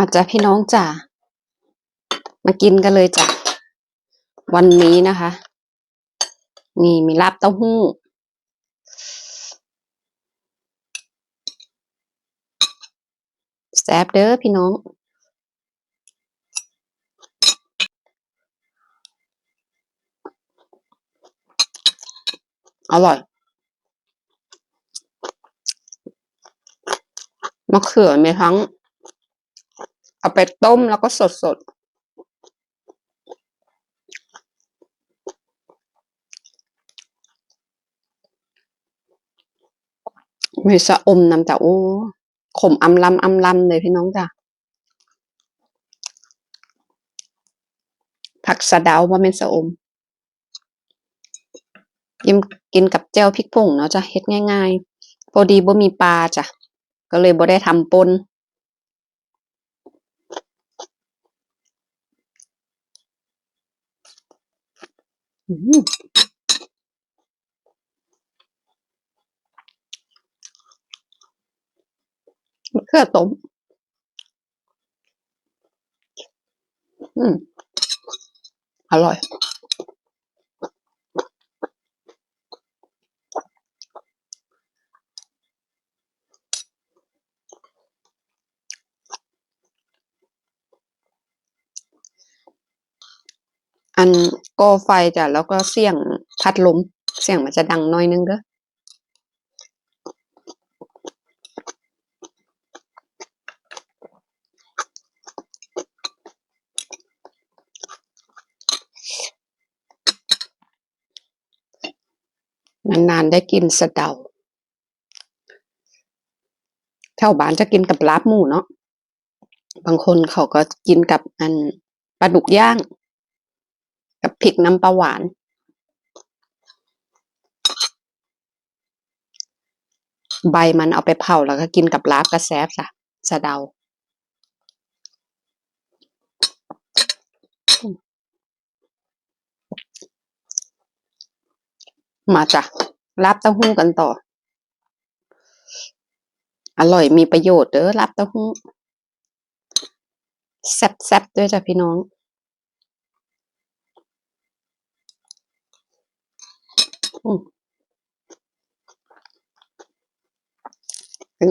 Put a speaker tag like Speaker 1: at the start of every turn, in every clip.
Speaker 1: มาจ้ะพี่น้องจ้ะมากินกันเลยจ้ะวันนี้นะคะ นี่มีลาบเต้าหู้ แซ่บเด้อพี่น้องอร่อย มะเขือมีทั้ง เอาไปต้มแล้วก็สดสดๆมีสะอมน้ำจ้ะโอ้ขมอำลำอำลำเลยพี่น้องจ้ะผักสะเดาว่าเป็นสะอมยิมกินกับแจ่วพริกผงเนาะจ้ะเฮ็ดง่ายๆพอดีบ่มีปลาจ้ะ ก็เลยบ่ได้ทำปน อืมมะเขือต้มอืม อร่อย อัน ก่อไฟจ้ะแล้วก็เสียงพัดลมเสียงมันจะดังน้อยนึงเด้อนานๆได้กินสะเดาแถวบ้านจะกินกับลาบหมูเนาะ บางคนเขาก็กินกับอันปลาดุกย่าง กับพริกน้ำปลาหวาน ใบมันเอาไปเผาแล้วก็กินกับลาบกระแซบจ้ะสะเดามาจ้ะลาบเต้าหู้กันต่อ อร่อยมีประโยชน์เด้อลาบเต้าหู้แซ่บๆด้วยจ้ะพี่น้อง เ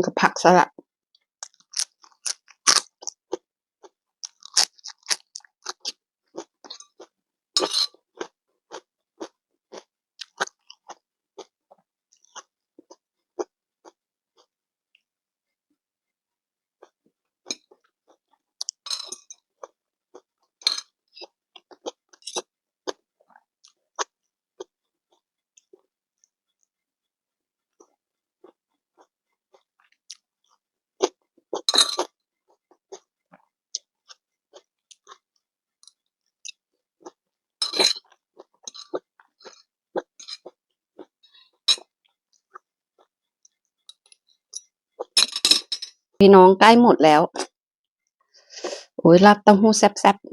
Speaker 1: พี่น้องใกล้หมดแล้ว โอ้ยลาบเต้าหู้แซ่บๆ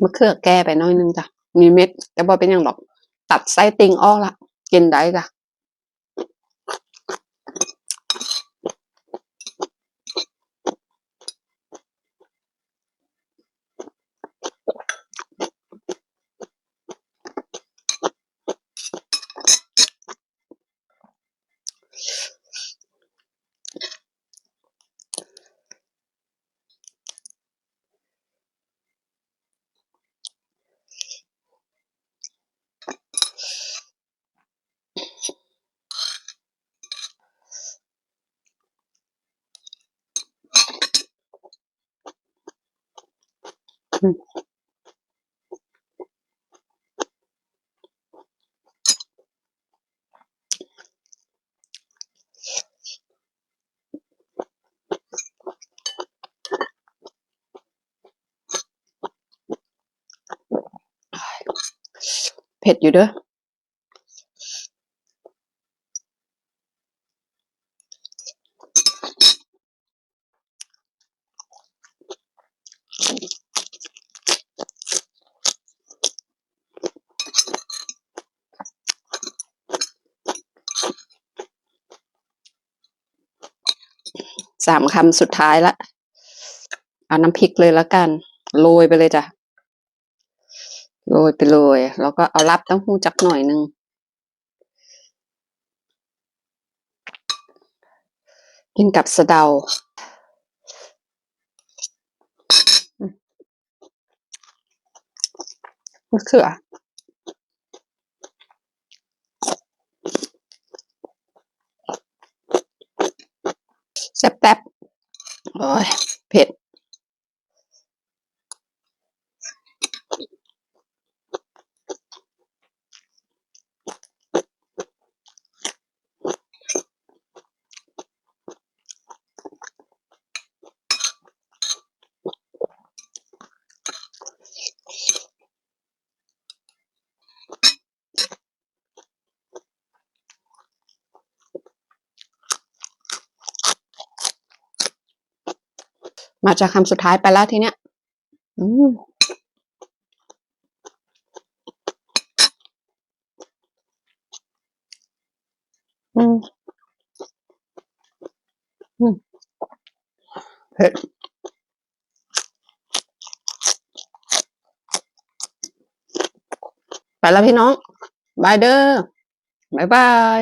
Speaker 1: มะเขือแก้ไปน้อยนึงจ้ะ มีเม็ดแต่บ่เป็นหยังหรอก ตัดไส้ติ่งออกละกินได้จ้ะ เผ็ดอยู่เด้อ สามคำสุดท้ายละ เอาน้ำพริกเลยแล้วกัน โรยไปเลยจ้ะ โรยไปเลย แล้วก็เอารับเต้าหู้จักหน่อยนึง กินกับสะเดาเขือ แซ่บแป๊บโอ้ย เผ็ด มาจากคำสุดท้ายไปแล้วทีเนี้ยอืมอืม อืมเผ็ดไปแล้วพี่น้องบายเด้อบายบาย